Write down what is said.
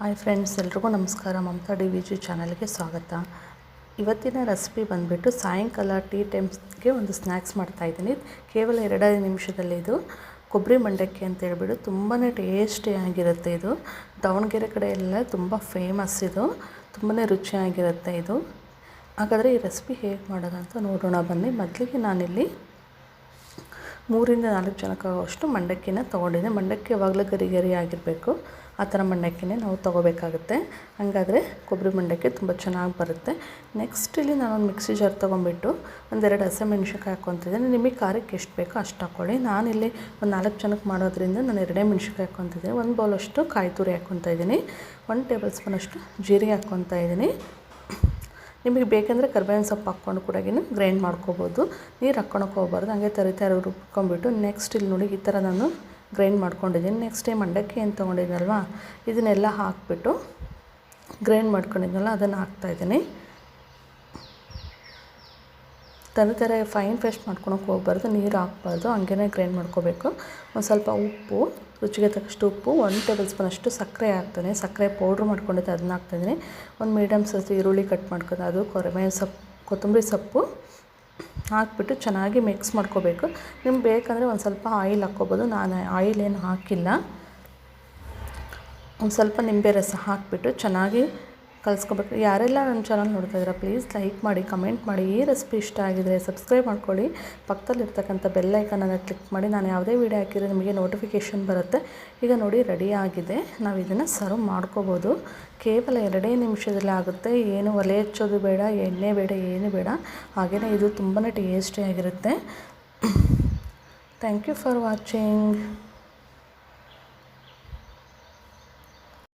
Hi friends, ಎಲ್ರಿಗೂ ನಮಸ್ಕಾರ. Mamata D V G ಚಾನಲ್ಗೆ ಸ್ವಾಗತ. ಇವತ್ತಿನ ರೆಸಿಪಿ ಬಂದುಬಿಟ್ಟು ಸಾಯಂಕಾಲ ಟೀ ಟೈಮ್ಸ್ಗೆ ಒಂದು ಸ್ನ್ಯಾಕ್ಸ್ ಮಾಡ್ತಾಯಿದ್ದೀನಿ ಕೇವಲ ಎರಡೇ ನಿಮಿಷದಲ್ಲಿ ಇದು. ಕೊಬ್ಬರಿ ಮಂಡಕ್ಕಿ ಅಂತ ಹೇಳ್ಬಿಟ್ಟು ತುಂಬಾ ಟೇಸ್ಟಿಯಾಗಿರುತ್ತೆ ಇದು. ದಾವಣಗೆರೆ ಕಡೆ ಎಲ್ಲ ತುಂಬ ಫೇಮಸ್ ಇದು. ತುಂಬಾ ರುಚಿಯಾಗಿರುತ್ತೆ ಇದು. ಹಾಗಾದರೆ ಈ ರೆಸಿಪಿ ಹೇಗೆ ಮಾಡೋದಂತ ನೋಡೋಣ. ಬನ್ನಿ, ಮೊದಲಿಗೆ ನಾನಿಲ್ಲಿ ಮೂರಿಂದ ನಾಲ್ಕು ಜನಕ್ಕಾಗುವಷ್ಟು ಮಂಡಕ್ಕಿನ ತೊಗೊಂಡಿದ್ದೆ. ಮಂಡಕ್ಕಿ ಯಾವಾಗಲೂ ಗರಿ ಗರಿ ಆಗಿರಬೇಕು. ಆ ಥರ ಮಂಡಕ್ಕಿನೇ ನಾವು ತೊಗೋಬೇಕಾಗುತ್ತೆ. ಹಾಗಾದರೆ ಕೊಬ್ಬರಿ ಮಂಡಕ್ಕಿ ತುಂಬ ಚೆನ್ನಾಗಿ ಬರುತ್ತೆ. ನೆಕ್ಸ್ಟ್ ಇಲ್ಲಿ ನಾನೊಂದು ಮಿಕ್ಸಿ ಜಾರ್ ತೊಗೊಂಬಿಟ್ಟು ಒಂದೆರಡು ಹಸಿಮೆಣ್ಸಿನ್ಕಾಯಿ ಹಾಕ್ಕೊತಿದ್ದೀನಿ. ನಿಮಗೆ ಖಾರಕ್ಕೆ ಎಷ್ಟು ಬೇಕೋ ಅಷ್ಟು ಹಾಕ್ಕೊಳ್ಳಿ. ನಾನಿಲ್ಲಿ ಒಂದು ನಾಲ್ಕು ಜನಕ್ಕೆ ಮಾಡೋದ್ರಿಂದ ನಾನು ಎರಡೇ ಮೆಣಸಿನ್ಕಾಯಿ ಹಾಕ್ಕೊತಿದ್ದೀನಿ. ಒಂದು ಬೌಲಷ್ಟು ಕಾಯಿ ತುರಿ ಹಾಕ್ಕೊತಾ ಇದ್ದೀನಿ. ಒಂದು ಟೇಬಲ್ ಸ್ಪೂನಷ್ಟು ಜೀರಿಗೆ ಹಾಕ್ಕೊತಾ ಇದ್ದೀನಿ. ನಿಮಗೆ ಬೇಕೆಂದರೆ ಕರ್ಬೇವಿನ ಸೊಪ್ಪು ಹಾಕ್ಕೊಂಡು ಕೂಡ ಗ್ರೈಂಡ್ ಮಾಡ್ಕೋಬೋದು. ನೀರು ಹಾಕ್ಕೊಳಕ್ಕೆ ಹೋಗ್ಬಾರ್ದು, ಹಂಗೆ ತರಿತಾರೆ ರುಬ್ಕೊಂಡ್ಬಿಟ್ಟು ನೆಕ್ಸ್ಟ್ ಇಲ್ಲಿ ನೋಡಿ ಈ ಥರ ನಾನು ಗ್ರೈಂಡ್ ಮಾಡ್ಕೊಂಡಿದ್ದೀನಿ. ನೆಕ್ಸ್ಟ್ ಟೈಮ್ ಮಂಡಕ್ಕಿ ಏನು ತೊಗೊಂಡಿದ್ದೀನಲ್ವಾ ಇದನ್ನೆಲ್ಲ ಹಾಕಿಬಿಟ್ಟು ಗ್ರೈಂಡ್ ಮಾಡ್ಕೊಂಡಿದ್ನಲ್ಲ, ಅದನ್ನು ಹಾಕ್ತಾಯಿದ್ದೀನಿ ಥರ ಫೈನ್ ಪೇಸ್ಟ್ ಮಾಡ್ಕೊಳಕ್ಕೆ ಹೋಗ್ಬಾರ್ದು, ನೀರು ಹಾಕ್ಬಾರ್ದು ಹಂಗೇ ಗ್ರೈಂಡ್ ಮಾಡ್ಕೋಬೇಕು. ಒಂದು ಸ್ವಲ್ಪ ಉಪ್ಪು, ರುಚಿಗೆ ತಕ್ಕಷ್ಟು ಉಪ್ಪು, ಒಂದು ಟೇಬಲ್ ಸ್ಪೂನಷ್ಟು ಸಕ್ಕರೆ ಹಾಕ್ತಾನೆ. ಸಕ್ಕರೆ ಪೌಡ್ರ್ ಮಾಡ್ಕೊಂಡಿದ್ದೆ ಅದನ್ನ ಹಾಕ್ತಾಯಿದ್ದೀನಿ ಒಂದು ಮೀಡಿಯಮ್ ಸೈಜ್ ಈರುಳ್ಳಿ ಕಟ್ ಮಾಡ್ಕೊಂಡು, ಅದು ಕೊರಮೆ ಸೊಪ್ಪು ಕೊತ್ತಂಬರಿ ಸೊಪ್ಪು ಹಾಕ್ಬಿಟ್ಟು ಚೆನ್ನಾಗಿ ಮಿಕ್ಸ್ ಮಾಡ್ಕೋಬೇಕು. ನಿಮ್ಗೆ ಬೇಕಂದರೆ ಒಂದು ಸ್ವಲ್ಪ ಆಯಿಲ್ ಹಾಕ್ಕೋಬೋದು. ನಾನು ಆಯಿಲ್ ಏನು ಹಾಕಿಲ್ಲ. ಒಂದು ಸ್ವಲ್ಪ ನಿಂಬೆ ರಸ ಹಾಕಿಬಿಟ್ಟು ಚೆನ್ನಾಗಿ ಕಲಿಸ್ಕೋಬೇಕು. ಯಾರೆಲ್ಲ ನನ್ನ ಚಾನಲ್ ನೋಡ್ತಾ ಇದ್ದೀರಾ ಪ್ಲೀಸ್ ಲೈಕ್ ಮಾಡಿ ಕಮೆಂಟ್ ಮಾಡಿ. ಈ ರೆಸಿಪಿ ಇಷ್ಟ ಆಗಿದರೆ ಸಬ್ಸ್ಕ್ರೈಬ್ ಮಾಡ್ಕೊಳ್ಳಿ. ಪಕ್ಕದಲ್ಲಿರ್ತಕ್ಕಂಥ ಬೆಲ್ಲೈಕನನ್ನು ಕ್ಲಿಕ್ ಮಾಡಿ. ನಾನು ಯಾವುದೇ ವೀಡಿಯೋ ಹಾಕಿದರೆ ನಿಮಗೆ ನೋಟಿಫಿಕೇಷನ್ ಬರುತ್ತೆ. ಈಗ ನೋಡಿ ರೆಡಿ ಆಗಿದೆ. ನಾವು ಇದನ್ನು ಸರ್ವ್ ಮಾಡ್ಕೋಬೋದು. ಕೇವಲ ಎರಡೇ ನಿಮಿಷದಲ್ಲಿ ಆಗುತ್ತೆ. ಏನು ಒಲೆ ಹಚ್ಚೋದು ಬೇಡ, ಎಣ್ಣೆ ಬೇಡ, ಏನು ಬೇಡ. ಹಾಗೆಯೇ ಇದು ತುಂಬಾ ಟೇಸ್ಟಿಯಾಗಿರುತ್ತೆ ಥ್ಯಾಂಕ್ ಯು ಫಾರ್ ವಾಚಿಂಗ್